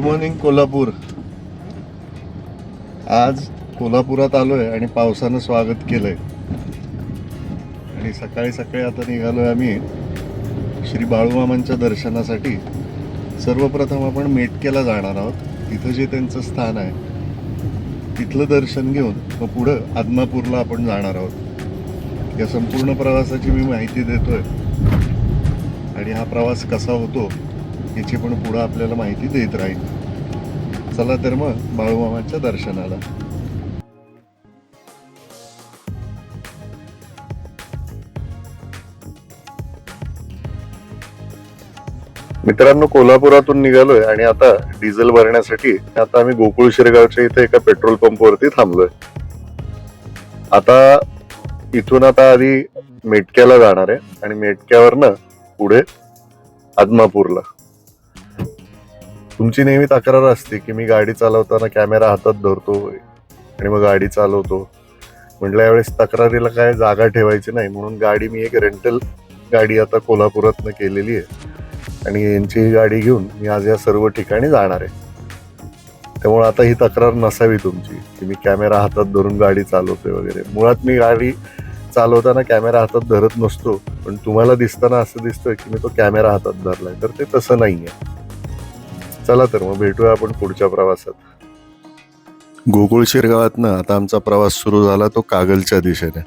Morning Kolhapur आज कोल्हापुरात आलो आहे आणि पावसानं स्वागत केलंय. आणि सकाळी सकाळी आता निघालोय आम्ही श्री बाळूमामांच्या दर्शनासाठी. सर्वप्रथम आपण मेटकेला जाणार आहोत. तिथं जे त्यांचं स्थान आहे तिथलं दर्शन घेऊन मग पुढं आदमापूरला आपण जाणार आहोत. या संपूर्ण प्रवासाची मी माहिती देतोय. आणि हा प्रवास कसा होतो याची पण पुढं आपल्याला माहिती देत राहील. चला तर मग बाळूमामाच्या दर्शनाला. मित्रांनो कोल्हापुरातून निघालोय आणि आता डिझेल भरण्यासाठी आता आम्ही गोकुळ शिरगावच्या इथे एका पेट्रोल पंपवरती थांबलोय. आता इथून आता आधी मेटक्याला जाणार आहे आणि मेटक्यावरनं पुढे आदमापूरला. तुमची नेहमी तक्रार असते की मी गाडी चालवताना कॅमेरा हातात धरतो आणि मग गाडी चालवतो. म्हटलं यावेळेस तक्रारीला काय जागा ठेवायची नाही. म्हणून गाडी मी एक रेंटल गाडी आता कोल्हापुरातनं केलेली आहे. आणि यांची गाडी घेऊन मी आज या सर्व ठिकाणी जाणार आहे. त्यामुळे आता ही तक्रार नसावी तुमची की मी कॅमेरा हातात धरून गाडी चालवतोय वगैरे. मुळात मी गाडी चालवताना कॅमेरा हातात धरत नसतो पण तुम्हाला दिसताना असं दिसतं की मी तो कॅमेरा हातात धरलाय. तर ते तसं नाही आहे चला तर मग भेटूया आपण पुढच्या प्रवासात. गोकुळ शिरगावातनं आता आमचा प्रवास सुरू झाला तो कागलच्या दिशेने.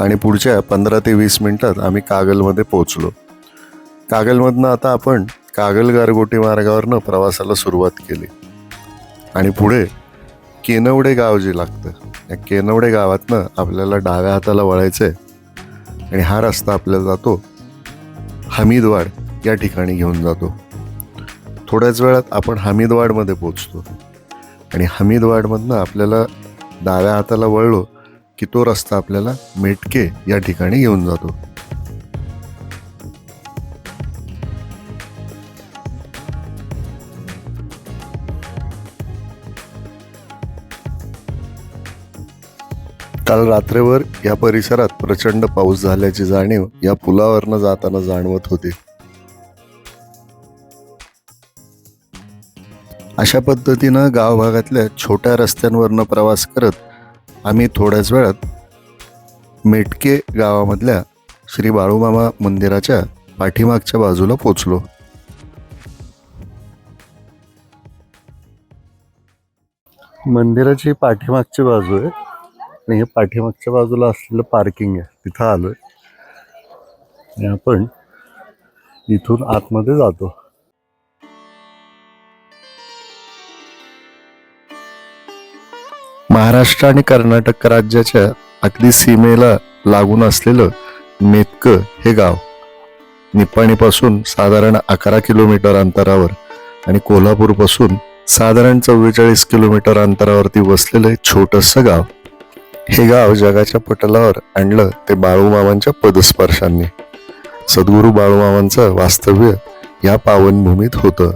आणि पुढच्या पंधरा ते वीस मिनिटात आम्ही कागलमध्ये पोहोचलो. कागलमधनं आता आपण कागल गारगोटी मार्गावरनं प्रवासाला सुरुवात केली. आणि पुढे केनवडे गाव जे लागतं या केनवडे गावातनं आपल्याला डाव्या हाताला वळायचं आहे आणि हा रस्ता आपल्याला जातो हमीदवाड या ठिकाणी घेऊन जातो. थोड्याच वेळात आपण हमीदवाडमध्ये पोचतो आणि हमीदवाडमधनं आपल्याला डाव्या हाताला वळलो की तो रस्ता आपल्याला मेटके या ठिकाणी घेऊन जातो. काल रात्रीवर या परिसरात प्रचंड पाऊस झाल्याची जाणीव या पुलावरनं जाताना जाणवत होती. अशा पद्धतीनं गाव भागातल्या छोट्या रस्त्यांवरनं प्रवास करत आम्ही थोड्याच वेळात मेटके गावामधल्या श्री बाळूमामा मंदिराच्या पाठीमागच्या बाजूला पोचलो. मंदिराची पाठीमागची बाजू आहे आणि हे पाठीमागच्या बाजूला असलेलं पार्किंग आहे. तिथं आलो आहे आपण इथून आतमध्ये जातो. महाराष्ट्र आणि कर्नाटक राज्याच्या अगदी सीमेला लागून असलेलं मेतक हे गाव. निपाणीपासून साधारण अकरा किलोमीटर अंतरावर आणि कोल्हापूरपासून साधारण चव्वेचाळीस किलोमीटर अंतरावरती वसलेलं एक छोटंसं गाव. हे गाव जगाच्या पटलावर आणलं ते बाळूमामांच्या पदस्पर्शांनी. सद्गुरू बाळूमामांचं वास्तव्य या पावनभूमीत होतं.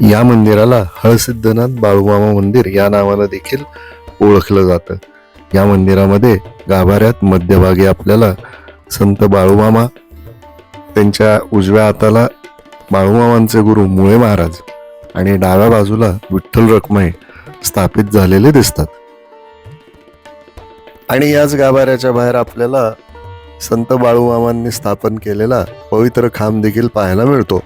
या मंदिराला हळसिद्धनाथ बाळूमामा मंदिर या नावानं देखील ओळखलं जातं. या मंदिरामध्ये गाभाऱ्यात मध्यभागी आपल्याला संत बाळूमामा त्यांच्या उजव्या हाताला बाळूमामांचे गुरु मुळे महाराज आणि डाव्या बाजूला विठ्ठल रखमाई स्थापित झालेले दिसतात. आणि याच गाभाऱ्याच्या बाहेर आपल्याला संत बाळूमामांनी स्थापन केलेला पवित्र खांब देखील पाहायला मिळतो.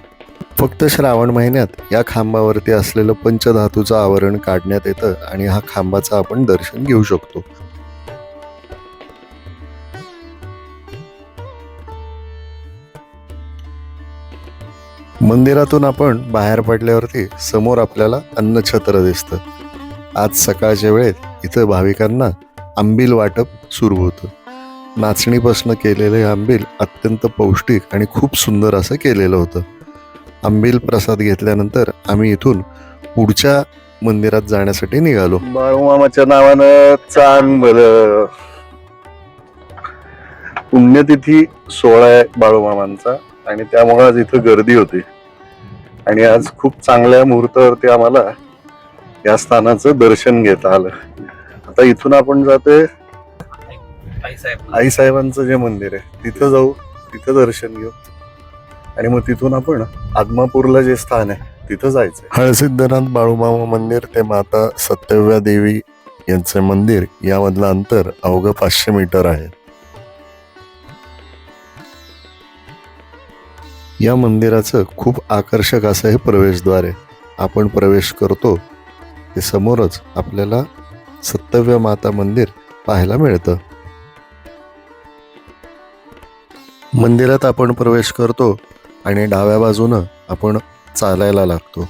फक्त श्रावण महिन्यात या खांबावरती असलेलं पंचधातूचं आवरण काढण्यात येतं आणि हा खांबाचं आपण दर्शन घेऊ शकतो. मंदिरातून आपण बाहेर पडल्यावरती समोर आपल्याला अन्नछत्र दिसतं. आज सकाळच्या वेळेत इथं भाविकांना आंबील वाटप सुरू होतं. नाचणीपासून केलेलं हे आंबील अत्यंत पौष्टिक आणि खूप सुंदर असं केलेलं होतं. आंबील प्रसाद घेतल्यानंतर आम्ही इथून पुढच्या मंदिरात जाण्यासाठी निघालो. बाळूमामाच्या नावानं चांगल. पुण्यतिथी सोहळा आहे बाळूमामांचा आणि त्यामुळे आज इथं गर्दी होती. आणि आज खूप चांगल्या मुहूर्तावरती आम्हाला या स्थानाचं दर्शन घेता आलं. आता इथून आपण जातोय आई साहेब. आई साहेबांचं जे मंदिर आहे तिथं जाऊ तिथं दर्शन घेऊ. आणि मग तिथून आपण आदमापूरला जे स्थान आहे तिथं जायचं हळसिद्धनाथ बाळूमामा मंदिर ते माता सत्यव्या देवी यांचे मंदिर यामधलं अंतर अवघं पाचशे मीटर आहे. या मंदिराचं खूप आकर्षक असं हे प्रवेशद्वार आहे. आपण प्रवेश करतो ते समोरच आपल्याला सत्तव्य माता मंदिर पाहायला मिळतं. मंदिरात आपण प्रवेश करतो आणि डाव्या बाजूनं आपण चालायला लागतो.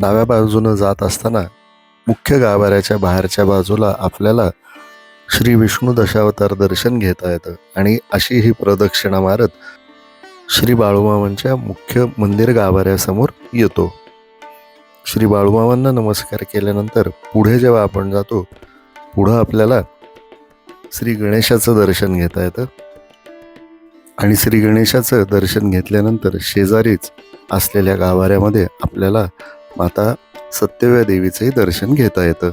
डाव्या बाजूनं जात असताना मुख्य गाभाऱ्याच्या बाहेरच्या बाजूला आपल्याला श्री विष्णू दशावतार दर्शन घेता येतं आणि अशी ही प्रदक्षिणा मारत श्री बाळूमामांच्या मुख्य मंदिर गाभाऱ्यासमोर येतो. श्री बाळूमामांना नमस्कार केल्यानंतर पुढे जेव्हा आपण जातो पुढं आपल्याला श्री गणेशाचं दर्शन घेता येतं. आणि श्री गणेशाचं दर्शन घेतल्यानंतर शेजारीच असलेल्या गावाऱ्यामध्ये आपल्याला माता सत्यव्या देवीचंही दर्शन घेता येतं.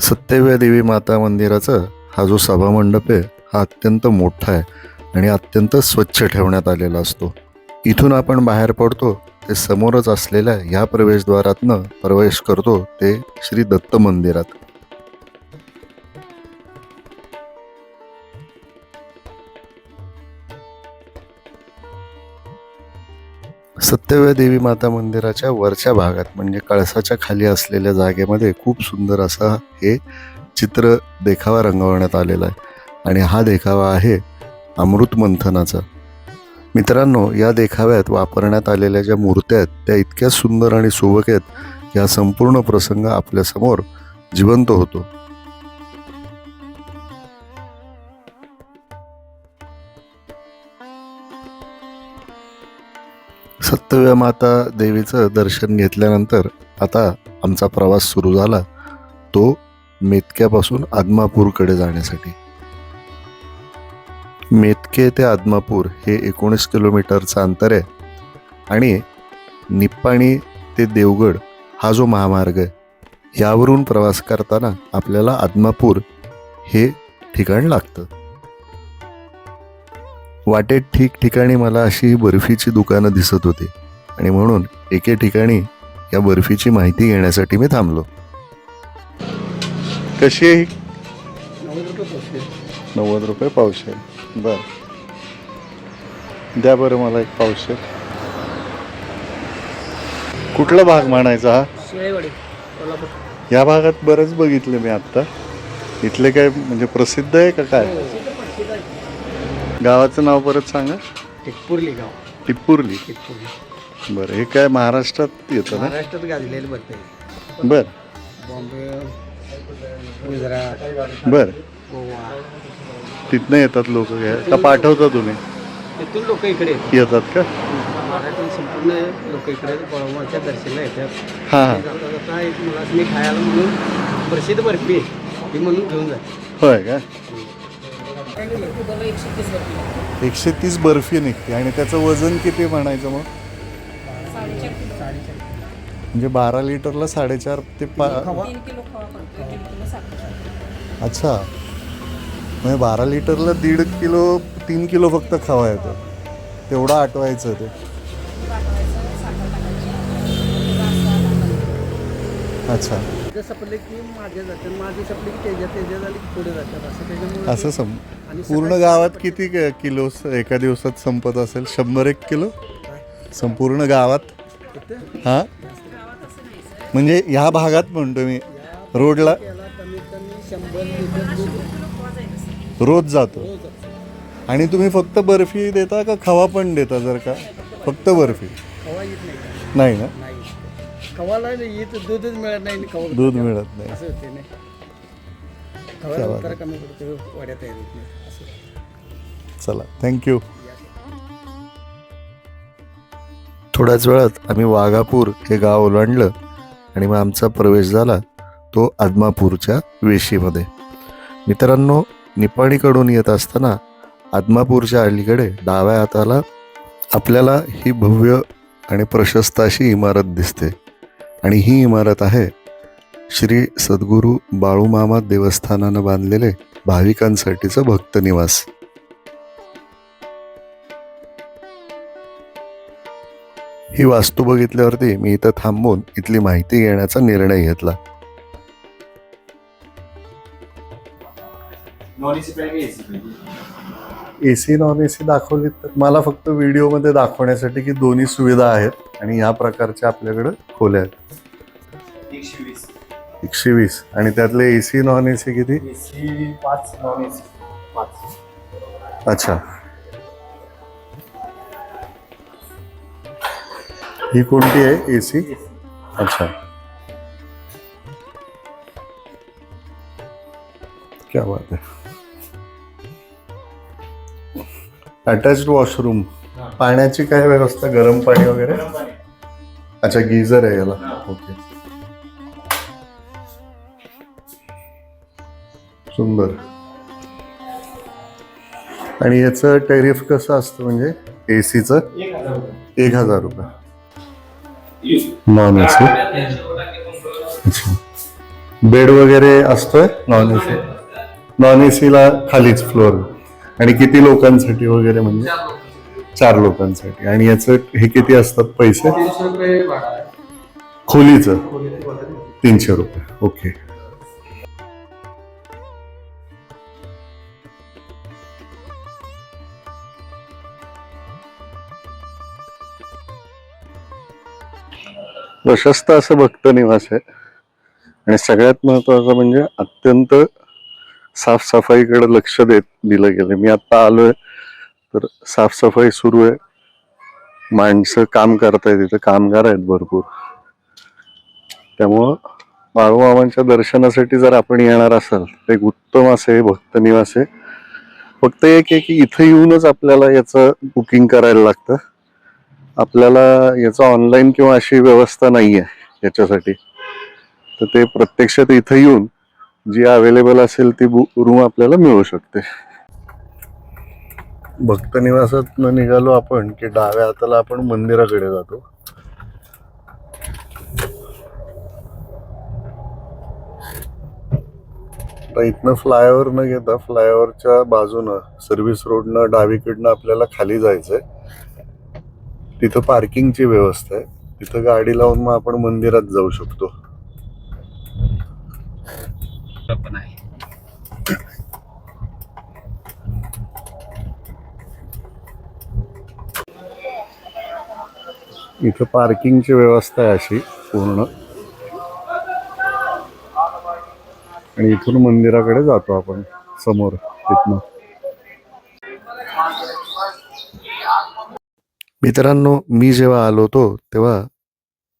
सत्यव्या देवी माता मंदिराचा हा जो सभामंडप आहे हा अत्यंत मोठा आहे आणि अत्यंत स्वच्छ ठेवण्यात आलेला असतो. इथून आपण बाहेर पडतो ते समोरच असलेल्या ह्या प्रवेशद्वारातनं प्रवेश करतो ते श्री दत्त मंदिरात. सत्यव्या देवी माता मंदिराच्या वरच्या भागात म्हणजे कळसाच्या खाली असलेल्या जागेमध्ये खूप सुंदर असा हे चित्र देखावा रंगवण्यात आलेला आहे. आणि हा देखावा आहे अमृत मंथनाचा. मित्रांनो या देखाव्यात वापरण्यात आलेल्या ज्या मूर्त्या आहेत त्या इतक्या सुंदर आणि सुबक आहेत की हा संपूर्ण प्रसंग आपल्यासमोर जिवंत होतो. सत्यव्या माता देवीचं दर्शन घेतल्यानंतर आता आमचा प्रवास सुरू झाला. तो मेतक्यापासून आदमापूरकडे जाण्यासाठी. मेतके ते आदमापूर हे एकोणीस किलोमीटरचं अंतर आहे आणि निप्पाणी ते देवगड हा जो महामार्ग आहे यावरून प्रवास करताना आपल्याला आदमापूर हे ठिकाण लागतं. वाटेत ठिकठिकाणी मला अशी बर्फीची दुकानं दिसत होती. आणि म्हणून एके ठिकाणी या बर्फीची माहिती घेण्यासाठी मी थांबलो. कशी आहे नव्वद रुपये पावशे. बर. द्या बरं मला एक पावशे. कुठला भाग म्हणायचा हा? या भागात बरंच बघितलं मी आत्ता इथले काय म्हणजे प्रसिद्ध आहे का काय? गावाचं नाव परत सांगा. टिकपुर्ली गाव. टिप्पुर्ली. टिकपुर्ली बरं हे काय महाराष्ट्रात येतं ना? महाराष्ट्रात गाजलेलं भरते बर. बॉम्बे गुजरात बर. गोवा. तिथनं येतात लोक का पाठवता तुम्ही? तिथून लोक इकडे येतात. येतात का? संपूर्ण लोक इकडे दर्शनाला येतात. हां. हां ते जाता जाता एक मुलासनी खायला म्हणून प्रसिद्ध बर्फी आहे. ती म्हणून घेऊन जाते. होय का? एकशे तीस बर्फी निघते आणि त्याचं वजन किती म्हणायचं मग? म्हणजे बारा लिटरला साडेचार ते पा अच्छा. म्हणजे बारा लिटरला दीड किलो तीन किलो फक्त खावा येतं. तेवढं आटवायचं ते. अच्छा. माझं सपले की माझ्या जातात माझे सपले की त्याच्या त्याच्या झाले की पुढे जातात. असं त्याच्यामुळे असं सम पूर्ण गावात सहा किती क- किलो स- एका दिवसात संपत असेल? शंभर एक किलो? संपूर्ण गावात? हा? म्हणजे ह्या भागात म्हणतो मी रोडला रोज जातो. आणि तुम्ही फक्त बर्फी देता का खवा पण देता जर का? फक्त बर्फी. नाही ना? खवाला येत दूधच मिळत नाही दूध मिळत नाही. चला. थँक्यू थोड्याच वेळात आम्ही वाघापूर हे गाव ओलांडलं. आणि मग आमचा प्रवेश झाला तो आदमापूरच्या वेशीमध्ये. मित्रांनो निपाणीकडून येत असताना आदमापूरच्या अलीकडे डाव्या हाताला आपल्याला ही भव्य आणि प्रशस्त अशी इमारत दिसते. आणि ही इमारत आहे श्री सद्गुरू बाळूमामा देवस्थानानं बांधलेले भाविकांसाठीचं भक्त ही वास्तू बघितल्यावरती मी इथं थांबून इथली माहिती घेण्याचा निर्णय घेतला. A C non A C दाखवली तर मला फक्त व्हिडिओमध्ये दाखवण्यासाठी की दोन्ही सुविधा आहेत आणि ह्या प्रकारच्या आपल्याकडं खोल्या आहेत. एकशे वीस. आणि त्यातले A C non A C किती? एसी पाच नॉन एसी पाच. अच्छा. ही कोणती आहे? ए सी अच्छा. क्या बात आहे अटॅच्ड वॉशरूम पाण्याची काय व्यवस्था? गरम पाणी वगैरे? अच्छा गिझर आहे याला. ओके. सुंदर. आणि याचं टेरिफ कसं असतं म्हणजे? हजार रुपये. एक हजार रुपये. नॉन एसी अच्छा बेड वगैरे असतोय? नॉन एसी नॉन एसीला खालीच फ्लोर आणि किती लोकांसाठी वगैरे म्हणजे? चार लोकांसाठी. आणि याचं हे किती असतात पैसे? खोलीचं. तीनशे रुपये. ओके प्रशस्त असं भक्त निवास आहे. आणि सगळ्यात महत्वाचं म्हणजे अत्यंत साफसफाईकडे लक्ष देत दिलं गेलं मी आत्ता आलोय तर साफसफाई सुरू आहे. माणसं काम करतायत तिथं कामगार आहेत भरपूर. त्यामुळं बाळूमामांच्या दर्शनासाठी जर आपण येणार असाल तर एक उत्तम असे भक्त निवास आहे. फक्त एक आहे की इथं येऊनच आपल्याला याचं बुकिंग करायला लागतं. आपल्याला याचा ऑनलाईन किंवा अशी व्यवस्था नाही आहे याच्यासाठी. तर ते प्रत्यक्षात इथं येऊन जी अवेलेबल असेल ती रूम आपल्याला मिळू शकते. भक्त निवासात निघालो आपण की डाव्या हाताला आपण मंदिराकडे जातो. इथनं फ्लायओव्हर न घेता फ्लायओव्हरच्या बाजूनं सर्व्हिस रोडनं डावीकडनं आपल्याला खाली जायचंय. तिथं पार्किंगची व्यवस्था आहे. तिथं गाडी लावून मग आपण मंदिरात जाऊ शकतो. इथं पार्किंगची व्यवस्था आहे अशी पूर्ण. आणि इथून मंदिराकडे जातो आपण समोर तिथनं. मित्रांनो मी जेव्हा आलो होतो तेव्हा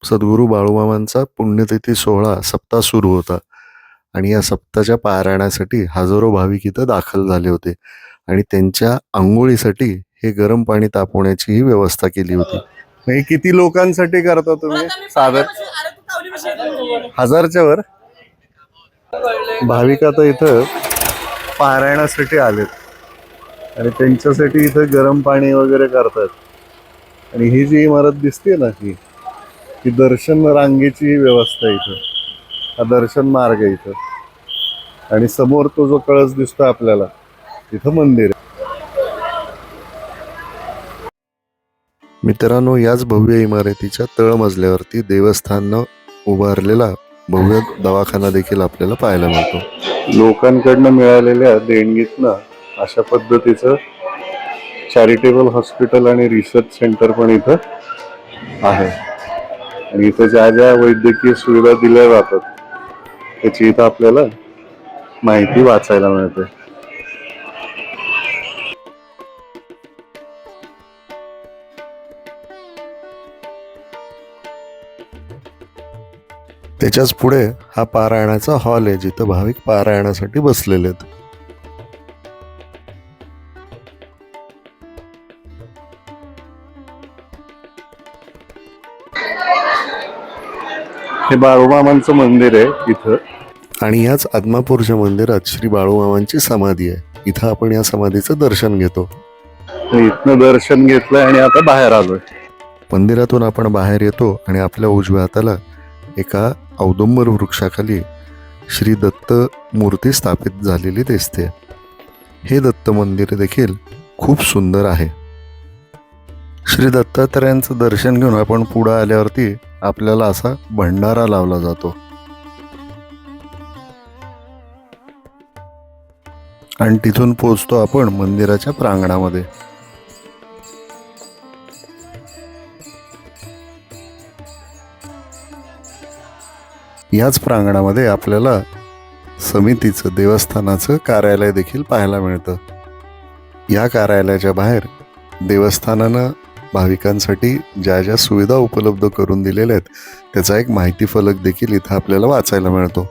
सद्गुरू बाळूमामांचा पुण्यतिथी सोहळा सप्ताह सुरू होता. आणि या सप्ताहाच्या पारायणासाठी हजारो भाविक इथं दाखल झाले होते. आणि त्यांच्या आंघोळीसाठी हे गरम पाणी तापवण्याचीही व्यवस्था केली होती. हे किती लोकांसाठी करता तुम्ही? साधारण हजारच्या वर? भाविक आता इथं पारायणासाठी आलेत. आणि त्यांच्यासाठी इथं गरम पाणी वगैरे करतात. आणि ही जी इमारत दिसते ना ही ही दर्शन रांगेची व्यवस्था इथं. हा दर्शन मार्ग आहे इथं. आणि समोर तो जो कळस दिसतो आपल्याला तिथं मंदिर आहे. मित्रांनो याच भव्य इमारतीच्या तळमजल्यावरती देवस्थाननं उभारलेला भव्य दवाखाना देखील आपल्याला पाहायला मिळतो. लोकांकडनं मिळालेल्या देणगीतनं अशा पद्धतीचं चॅरिटेबल हॉस्पिटल आणि रिसर्च सेंटर पण इथं आहे. आणि इथं ज्या ज्या वैद्यकीय सुविधा दिल्या जातात त्याची इथं आपल्याला माहिती वाचायला मिळते. त्याच्याच पुढे हा पारायणाचा हॉल आहे जिथं भाविक पारायणासाठी बसलेले आहेत. हे बाळूमामांचं मंदिर आहे इथं. आणि याच आदमापूरच्या मंदिरात श्री बाळूमामांची समाधी आहे. इथं आपण या समाधीचं दर्शन घेतो. इथनं दर्शन घेतलंय आणि आता बाहेर आलोय. मंदिरातून आपण बाहेर येतो आणि आपल्या उजव्या हाताला एका औदुंबर वृक्षाखाली श्री दत्त मूर्ती स्थापित झालेली दिसते. हे दत्त मंदिर देखील खूप सुंदर आहे. श्री दत्तात्रयांचं दर्शन घेऊन आपण पुढं आल्यावरती आपल्याला असा भंडारा लावला जातो. आणि तिथून पोचतो आपण मंदिराच्या प्रांगणामध्ये. याच प्रांगणामध्ये आपल्याला समितीचं देवस्थानाचं कार्यालय देखील पाहायला मिळतं. या कार्यालयाच्या बाहेर देवस्थानानं भाविकांसाठी ज्या ज्या सुविधा उपलब्ध करून दिलेल्या आहेत त्याचा एक माहिती फलक देखील इथं आपल्याला वाचायला मिळतो.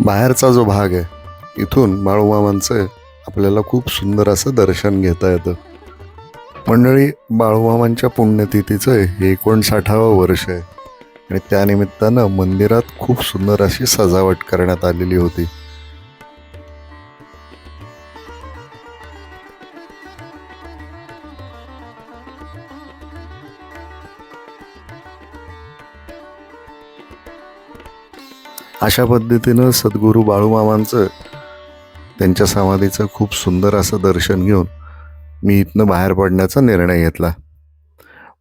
बाहेरचा जो भाग आहे इथून बाळूमामांचं आपल्याला खूप सुंदर असं दर्शन घेता येतं. मंडळी बाळूमामांच्या पुण्यतिथीचं हे एकोणसाठावं वर्ष आहे. आणि त्यानिमित्तानं मंदिरात खूप सुंदर अशी सजावट करण्यात आलेली होती. अशा पद्धतीनं सद्गुरू बाळूमामांचं त्यांच्या समाधीचं खूप सुंदर असं दर्शन घेऊन मी इथनं बाहेर पडण्याचा निर्णय घेतला.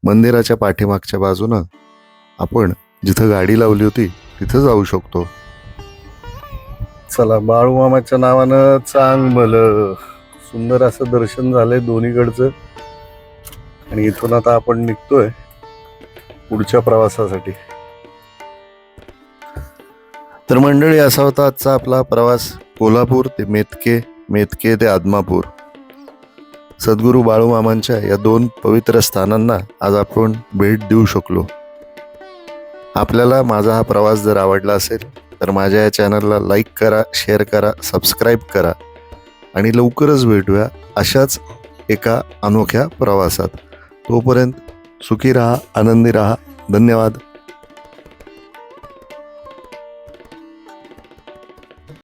मंदिराच्या पाठीमागच्या बाजूनं आपण जिथं गाडी लावली होती तिथं जाऊ शकतो. चला बाळूमामाच्या नावानं चांग भलं. सुंदर असं दर्शन झालंय दोन्हीकडचं. आणि इथून आता आपण निघतोय पुढच्या प्रवासासाठी. तर मंडळी असा होता आजचा आपला प्रवास. कोल्हापूर ते मेतके मेतके ते आदमापूर. सद्गुरू बाळूमामांच्या या दोन पवित्र स्थानांना आज आपण भेट देऊ शकलो. आपल्याला माझा हा प्रवास जर आवडला असेल तर माझ्या या चॅनलला लाईक करा शेअर करा सबस्क्राईब करा आणि लवकरच भेटूया अशाच एका अनोख्या प्रवासात. तोपर्यंत सुखी राहा आनंदी राहा. धन्यवाद.